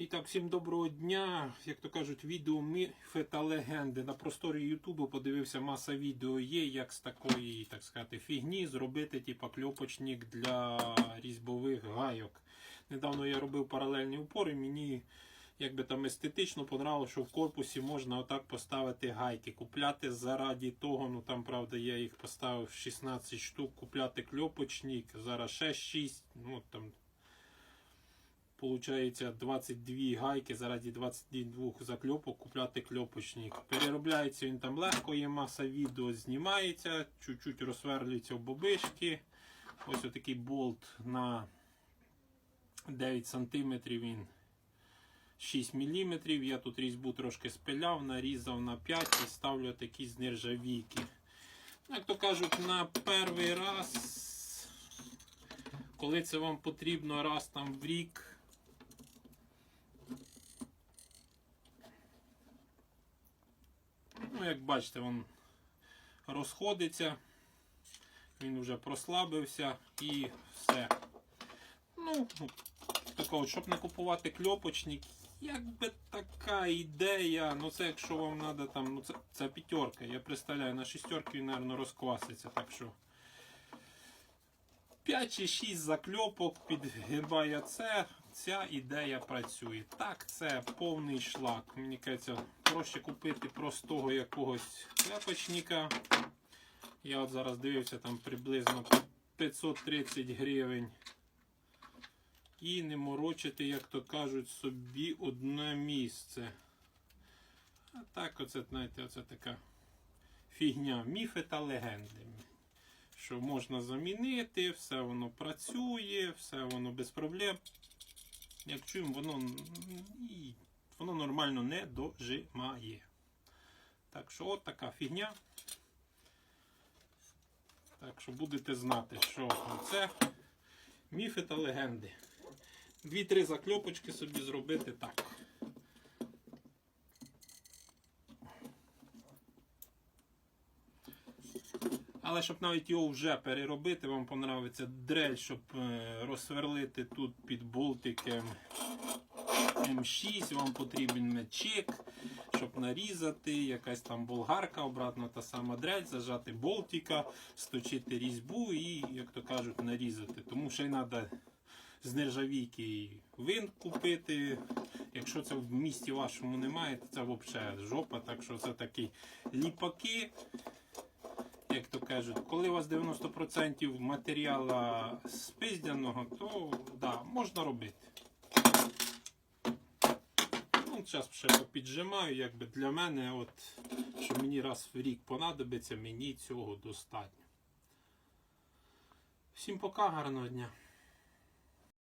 І так, всім доброго дня. Як то кажуть, відео міфи та легенди. На просторі Ютубу подивився маса відео є, як з такої, так сказати, фігні зробити типа кльопочник для різьбових гайок. Недавно я робив паралельні упори, мені якби там естетично понравилось, що в корпусі можна отак поставити гайки. Купляти заради того, ну там правда я їх поставив 16 штук, купляти кльопочник, зараз ще 6, ну там Получається 22 гайки заради 22 закльопок купляти кльопочник. Переробляється він там легко, є маса відео знімається, чуть-чуть в бобишки. Ось отакий болт на 9 см він 6 мм. Я тут різьбу трошки спиляв, нарізав на 5 і ставлю такі з нержавійки. Як то кажуть, на перший раз, коли це вам потрібно раз там в рік. Ну, як бачите, він розходиться, він вже прослабився і все. Ну, такого, щоб не купувати кльопочник, якби така ідея. Ну це якщо вам треба там, ну це, це п'ятерка. Я представляю, на шістерки він, мабуть, розкваситься. Так що 5 чи 6 закльопок підгибає це. Ця ідея працює. Так, це повний шлак. Мені кажеться, проще купити простого якогось клепочника. Я от зараз дивився там приблизно 530 гривень. І не морочити, як то кажуть, собі одне місце. А так, оце, знаєте, оце така фігня, міфи та легенди. Що можна замінити, все воно працює, все воно без проблем. Як чуємо, воно, воно нормально не дожимає. Так що от така фігня. Так що будете знати, що це міфи та легенди. Дві-три закльопочки собі зробити так. Але щоб навіть його вже переробити, вам понравиться дрель, щоб е, розсверлити тут під болтиком М6, вам потрібен мечик, щоб нарізати, якась там болгарка, обратно та сама дрель, зажати болтика, сточити різьбу і, як то кажуть, нарізати. Тому що й треба з нержавійки винт купити. Якщо це в місті вашому немає, то це взагалі жопа. Так що це такі ліпаки. Як то кажуть, коли у вас 90% матеріалу спиздяного, то да, можна робити. Ну, Зараз ще попіджимаю, якби для мене, от, що мені раз в рік понадобиться, мені цього достатньо. Всім пока, гарного дня.